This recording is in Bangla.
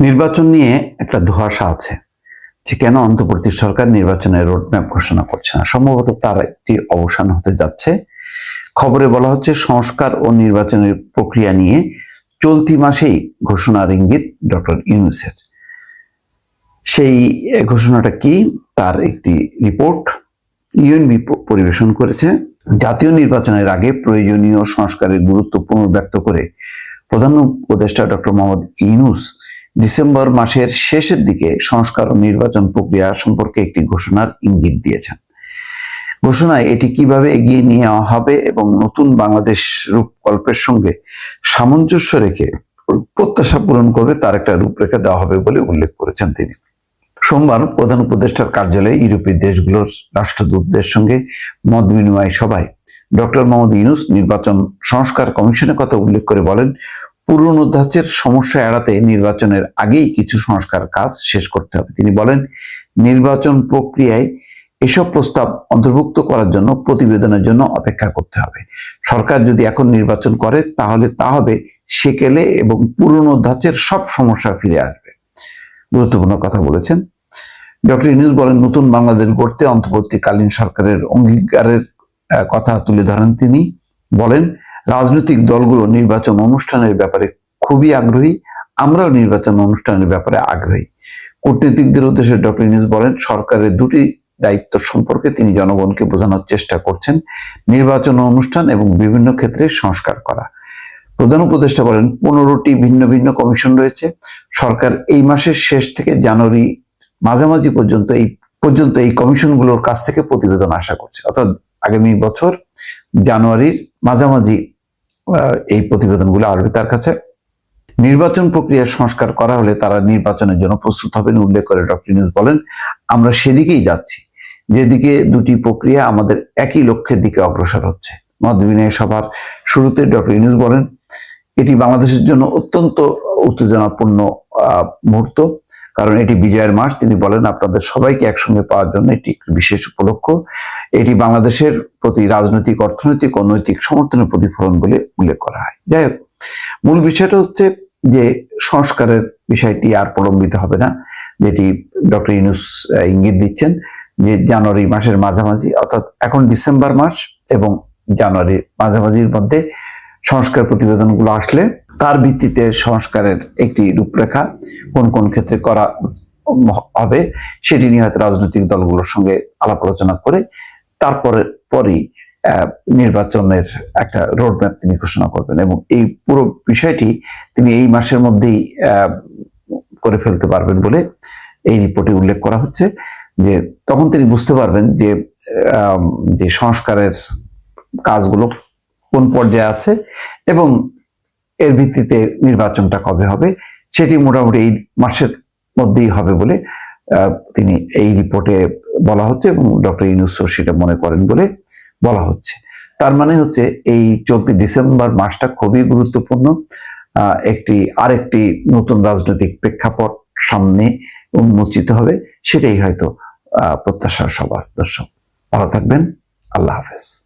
নির্বাচন নিয়ে একটা ধোঁয়াশা আছে যে কেন অন্তর্বর্তী সরকার নির্বাচনের রোডম্যাপ ঘোষণা করছে না? সম্ভবত তার একটি অবসান হতে যাচ্ছে। খবরে বলা হচ্ছে, সংস্কার ও নির্বাচনের প্রক্রিয়া নিয়ে চলতি মাসেই ঘোষণার ইঙ্গিত ডক্টর ইউনুসের। সেই ঘোষণাটা কি? তার একটি রিপোর্ট ইউএনবি পরিবেশন করেছে। জাতীয় নির্বাচনের আগে প্রয়োজনীয় সংস্কারের গুরুত্ব পুনর্ব্যক্ত করে প্রধান উপদেষ্টা ডক্টর মোহাম্মদ ইউনুস ডিসেম্বর মাসের শেষের দিকে সংস্কার ও নির্বাচন প্রক্রিয়া সম্পর্কে একটি ঘোষণার ইঙ্গিত দিয়েছেন। ঘোষণায় এটি কীভাবে এগিয়ে নেওয়া হবে এবং নতুন বাংলাদেশ রূপকল্পের সঙ্গে সামঞ্জস্য রেখে প্রত্যাশা পূরণ করবে তার একটা রূপরেখা দেওয়া হবে বলে উল্লেখ করেছেন তিনি। সোমবার প্রধান উপদেষ্টার কার্যালয়ে ইউরোপীয় দেশগুলোর রাষ্ট্রদূতদের সঙ্গে মত বিনিময় সভায় ডক্টর মোহাম্মদ ইউনুস নির্বাচন সংস্কার কমিশনের কথা উল্লেখ করে বলেন পুরনো ধাঁচের সমস্যা এড়াতে নির্বাচনের আগেই কিছু সংস্কার কাজ শেষ করতে হবে। তিনি বলেন, নির্বাচন প্রক্রিয়ায় এসব প্রস্তাব অন্তর্ভুক্ত করার জন্য, প্রতিবেদনের জন্য অপেক্ষা করতে হবে। সরকার যদি এখন নির্বাচন করে, তাহলে তা হবে সেকেলে এবং পুরনো ধাঁচের সব সমস্যা ফিরে আসবে। গুরুত্বপূর্ণ কথা বলেছেন। ডক্টর ইউনুস বলেন, নতুন বাংলাদেশ গড়তে অন্তর্বর্তীকালীন সরকারের অঙ্গীকারের কথা তুলে ধরেন তিনি। বলেন রাজনৈতিক দলগুলো নির্বাচন অনুষ্ঠানের ব্যাপারে খুবই আগ্রহী, আমরাও নির্বাচন অনুষ্ঠানের ব্যাপারে আগ্রহী। কূটনীতিকদের উদ্দেশ্যে ডক্টর ইউনুস বলেন, সরকারের দুটি দায়িত্ব সম্পর্কে তিনি জনগণকে বোঝানোর চেষ্টা করছেন, নির্বাচন অনুষ্ঠান এবং বিভিন্ন ক্ষেত্রে সংস্কার করা। প্রধান উপদেষ্টা বলেন, পনেরোটি ভিন্ন ভিন্ন কমিশন রয়েছে। সরকার এই মাসের শেষ থেকে জানুয়ারি মাঝামাঝি পর্যন্ত এই পর্যন্ত এই কমিশনগুলোর কাছ থেকে প্রতিবেদন আশা করছে। অর্থাৎ আগামী বছর জানুয়ারির মাঝামাঝি এই প্রতিবেদনগুলো আসবে তার কাছে। নির্বাচন প্রক্রিয়া সংস্কার করা হলে তারা নির্বাচনের জন্য প্রস্তুত হবেন উল্লেখ করে ডক্টর নিউজ বলেন, আমরা সেদিকেই যাচ্ছি। যেদিকে দুটি প্রক্রিয়া আমাদের একই লক্ষ্যের দিকে অগ্রসর হচ্ছে। মত বিনিময় সভার শুরুতে ডক্টর ইউনুস বলেন এটি বাংলাদেশের জন্য অত্যন্ত উত্তেজনাপূর্ণ মুহূর্ত। কারণ এটি বিজয়ের মাস, তিনি বলেন আপনাদের সবাইকে একসঙ্গে পাওয়ার জন্য এটি একটি বিশেষ উপলক্ষ। এটি বাংলাদেশের প্রতি রাজনৈতিক, অর্থনৈতিক ও নৈতিক সমর্থনের প্রতিফলন বলে উল্লেখ করা হয়। যাই হোক, মূল বিষয়টা হচ্ছে যে সংস্কারের বিষয়টি আর প্রলম্বিত হবে না, যেটি ডক্টর ইউনুস ইঙ্গিত দিচ্ছেন যে জানুয়ারি মাসের মাঝামাঝি, অর্থাৎ এখন ডিসেম্বর মাস এবং জানুয়ারির মাঝামাঝির মধ্যে সংস্কার প্রতিবেদনগুলো আসলে তার ভিত্তিতে সংস্কারের একটি রূপরেখা কোন কোন ক্ষেত্রে করা হবে সেটি নিয়ে হয়তো রাজনৈতিক দলগুলোর সঙ্গে আলাপ আলোচনা করে তারপরে পরই নির্বাচনের একটা রোডম্যাপ তিনি ঘোষণা করবেন এবং এই পুরো বিষয়টি তিনি এই মাসের মধ্যেই করে ফেলতে পারবেন বলে এই রিপোর্টে উল্লেখ করা হচ্ছে যে তখন তিনি বুঝতে পারবেন যে যে সংস্কারের কাজগুলো কোন পর্যায়ে আছে এবং এর ভিত্তিতে নির্বাচনটা কবে হবে সেটি মোটামুটি এই মাসের মধ্যেই হবে বলে তিনি এই রিপোর্টে বলা হচ্ছে এবং ডক্টর ইউনুসও সেটা মনে করেন বলে বলা হচ্ছে। তার মানে হচ্ছে এই চলতি ডিসেম্বর মাসটা খুবই গুরুত্বপূর্ণ একটি আরেকটি নতুন রাজনৈতিক প্রেক্ষাপট সামনে উন্মোচিত হবে সেটাই হয়তো আহ, প্রত্যাশা সবার। দর্শক ভালো থাকবেন। আল্লাহ হাফেজ।